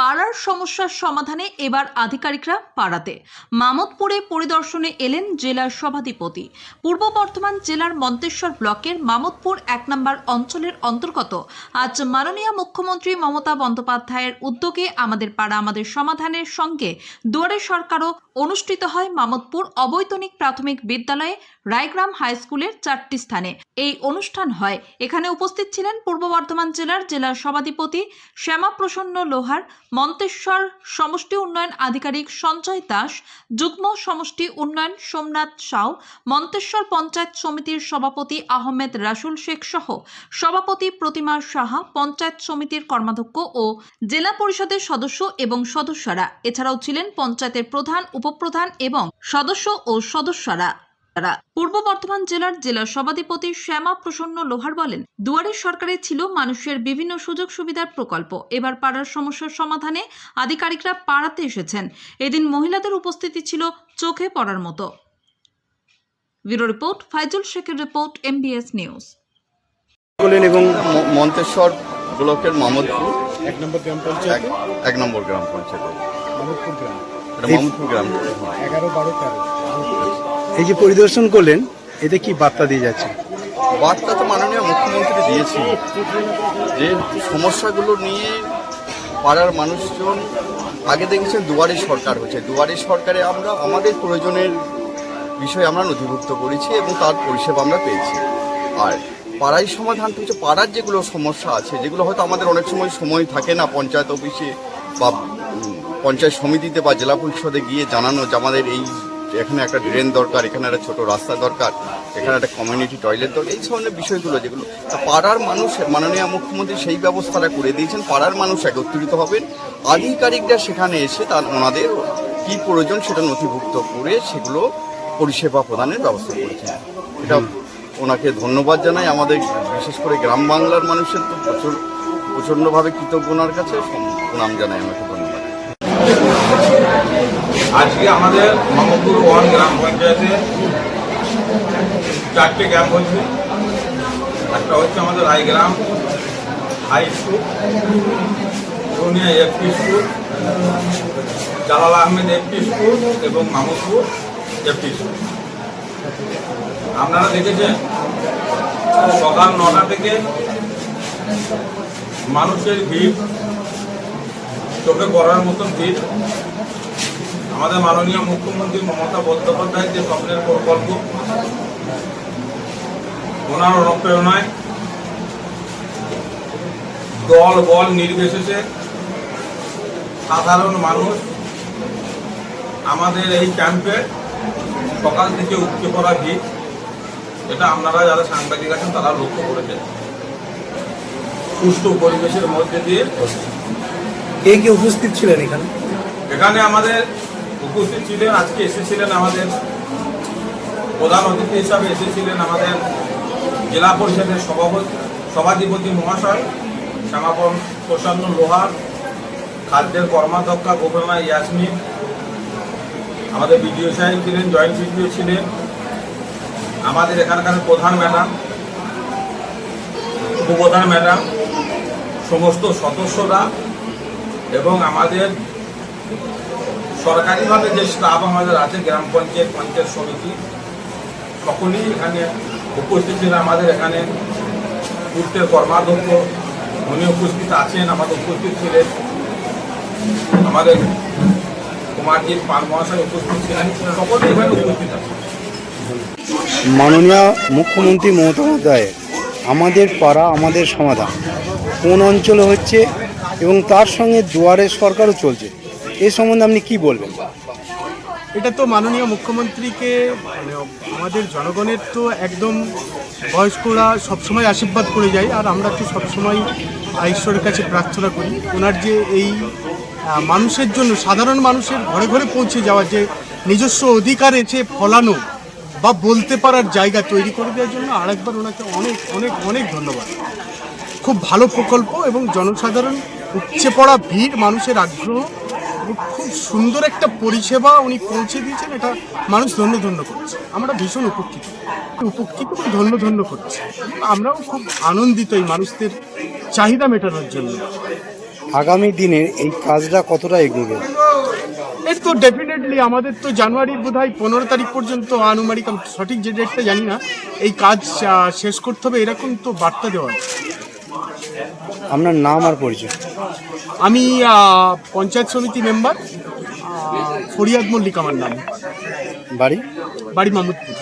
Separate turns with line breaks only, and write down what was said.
পাড়ার সমস্যার সমাধানে এবার আধিকারিকরা পাড়াতে। মামতপুরে পরিদর্শনে এলেন জেলার সভাধিপতি। পূর্ব বর্ধমান জেলার মন্তেশ্বর ব্লকের মামদপুর এক নম্বর অঞ্চলের অন্তর্গত। আজ মাননীয় মুখ্যমন্ত্রী মমতা বন্দ্যোপাধ্যায়ের উদ্যোগে আমাদের পাড়া আমাদের সমাধানের সঙ্গে দুয়ারে সরকারও অনুষ্ঠিত হয় মামতপুর অবৈতনিক প্রাথমিক বিদ্যালয়ে রায়গ্রাম হাই স্কুলের চারটি স্থানে। এই অনুষ্ঠান হয়। এখানে উপস্থিত ছিলেন পূর্ব বর্ধমান জেলার জেলার সভাধিপতি শ্যামাপ্রসন্ন লোহার মন্তেশ্বর সমষ্টি উন্নয়ন আধিকারিক সঞ্জয় দাস, যুগ্ম সমষ্টি উন্নয়ন সোমনাথ সাউ, মন্তেশ্বর পঞ্চায়েত সমিতির সভাপতি আহমেদ রাসুল শেখ সহ সভাপতি প্রতিমা সাহা, পঞ্চায়েত সমিতির কর্মাধ্যক্ষ ও জেলা পরিষদের সদস্য এবং সদস্যরা। এছাড়াও ছিলেন পঞ্চায়েতের প্রধান, উপপ্রধান এবং সদস্য ও সদস্যরা। তারা পূর্ব বর্ধমান জেলার জেলা সভাধিপতি শ্যামা প্রসন্ন লোহার বলেন দুয়ারের সরকারে ছিল মানুষের বিভিন্ন সুযোগ সুবিধার প্রকল্প। এবার পাড়ার সমস্যার সমাধানে আধিকারিকরা পাড়াতে এসেছেন। এদিন মহিলাদের উপস্থিতি ছিল চোখে পড়ার মতো। ব্যুরো রিপোর্ট ফাইজুল শেখের রিপোর্ট এমবিএস নিউজ।
এবং মন্তেশ্বর ব্লকের মামদপুর।
এক নম্বর গ্রাম পঞ্চায়েত?
এক নম্বর গ্রাম পঞ্চায়েত।
মামুদপুর গ্রাম।
এটা মামদপুর গ্রাম।
এগারো বারো তেরো।
এই যে পরিদর্শন করলেন, এতে কি বার্তা দিয়ে যাচ্ছে?
বার্তা তো মাননীয় মুখ্যমন্ত্রী দিয়েছি যে সমস্যাগুলো নিয়ে পাড়ার মানুষজন আগে দেখেছেন দুয়ারে সরকার হচ্ছে দুয়ারে সরকারে আমরা, আমাদের প্রয়োজনের বিষয় আমরা নথিভুক্ত করেছি এবং তার পরিষেবা আমরা পেয়েছি। আর পাড়ায় সমাধান হচ্ছে পাড়ার যেগুলো সমস্যা আছে, যেগুলো হয়তো আমাদের অনেক সময় সময় থাকে না পঞ্চায়েত অফিসে বা পঞ্চায়েত সমিতিতে বা জেলা পরিষদে গিয়ে জানানো যে আমাদের এই এখানে একটা ড্রেন দরকার এখানে একটা ছোট রাস্তা দরকার এখানে একটা কমিউনিটি টয়লেট দরকার এই ধরনের বিষয়গুলো যেগুলো তা পাড়ার মানুষ মাননীয় মুখ্যমন্ত্রী সেই ব্যবস্থাটা করে দিয়েছেন পাড়ার মানুষ একত্রিত হবেন আধিকারিকরা সেখানে এসে তার ওনাদের কি প্রয়োজন সেটা নথিভুক্ত করে সেগুলো পরিষেবা প্রদানের ব্যবস্থা করেছেন। এটা ওনাকে ধন্যবাদ জানাই আমাদের বিশেষ করে গ্রাম বাংলার মানুষের তো প্রচুর প্রচণ্ডভাবে কৃতজ্ঞ ওনার কাছে প্রণাম জানাই আমাকে
আজকে আমাদের মোহাম্মদপুর ওয়ান গ্রাম পঞ্চায়েতে চারটে ক্যাম্প হচ্ছে একটা হচ্ছে আমাদের Raigram high school FP school, Jalal Ahmed FP school এবং মামুদপুর এফপি স্কুল। আপনারা দেখেছেন, সকাল নটা থেকে মানুষের ভিড়, চোখে পড়ার মতন ভিড়। আমাদের মাননীয় মুখ্যমন্ত্রী মমতা বন্দ্যোপাধ্যায়ের যে স্বপ্নের প্রকল্প ওনার অনুপ্রেরণায় দল বল নির্বিশেষে সাধারণ মানুষ আমাদের এই ক্যাম্পে সকাল থেকে উঠতে পড়া ভিড় এটা আপনারা যারা সাংবাদিক আছেন তারা লক্ষ্য করেছেন। সুষ্ঠু পরিবেশের মধ্যে দিয়ে
কে কে উপস্থিত ছিলেন এখানে?
এখানে আমাদের উপস্থিত ছিলেন, আজকে এসেছিলেন আমাদের প্রধান অতিথি হিসাবে এসেছিলেন আমাদের জেলা পরিষদের সভাপতি, সভাধিপতি মহাশয়, শ্যামাপন প্রসন্ন লোহার, খাদ্যের কর্মাধ্যক্ষা গোপনা ইয়াসমিন, আমাদের বিডিও সাহেব ছিলেন, জয়েন্ট বিডিও ছিলেন, আমাদের এখানকার প্রধান ম্যাডাম, উপপ্রধান ম্যাডাম, সমস্ত সদস্যরা এবং আমাদের সরকারিভাবে যে স্টাফ আমাদের আছে, গ্রাম পঞ্চায়েত পঞ্চায়েত সমিতি, সকলেই এখানে উপস্থিত ছিলেন আমাদের এখানে পূর্তের কর্মাধ্যক্ষ, উনি উপস্থিত আছেন, আমাদের উপস্থিত ছিলেন। আমাদের কুমারজিৎ পাল মহাশয় উপস্থিত ছিলেন। সকলেই এখানে উপস্থিত আছেন
মাননীয় মুখ্যমন্ত্রী মমতা বন্দ্যোপাধ্যায়ের আমাদের পাড়া, আমাদের সমাধান। কোন অঞ্চলে হচ্ছে এবং তার সঙ্গে দুয়ারে সরকারও চলছে। এ সম্বন্ধে আপনি কি বলবেন?
এটা তো মাননীয় মুখ্যমন্ত্রীকে মানে আমাদের জনগণের তো একদম বয়স্করা সবসময় আশীর্বাদ করে যায়, আর আমরা তো সবসময় ঈশ্বরের কাছে প্রার্থনা করি। ওনার যে এই মানুষের জন্য, সাধারণ মানুষের ঘরে ঘরে পৌঁছে যাওয়া যে নিজস্ব অধিকার এসে ফলানো বা বলতে পারার জায়গা তৈরি করে দেওয়ার জন্য আরেকবার ওনাকে অনেক অনেক অনেক ধন্যবাদ। খুব ভালো প্রকল্প এবং জনসাধারণ উপচে পড়া ভিড়, মানুষের আগ্রহ খুব সুন্দর একটা পরিষেবা উনি পৌঁছে দিয়েছেন এটা মানুষ ধন্য ধন্য করছে। আমরা ভীষণ উপকৃত। উপকৃত ধন্য ধন্য করছে। আমরাও খুব আনন্দিত এই মানুষদের চাহিদা মেটানোর জন্য।
আগামী দিনের এই কাজটা কতটা এগোবে?
এর তো ডেফিনেটলি আমাদের তো জানুয়ারির বোধ হয় পনেরো তারিখ পর্যন্ত আনুমানিক সঠিক যে ডেটটা জানি না এই কাজ শেষ করতে হবে এরকম তো বার্তা দেওয়া
আপনার নাম আর পরিচয়।
আমি পঞ্চায়েত সমিতি মেম্বার ফরিয়াদ মল্লিক আমার নাম।
বাড়ি?
বাড়ি মামুদপুর।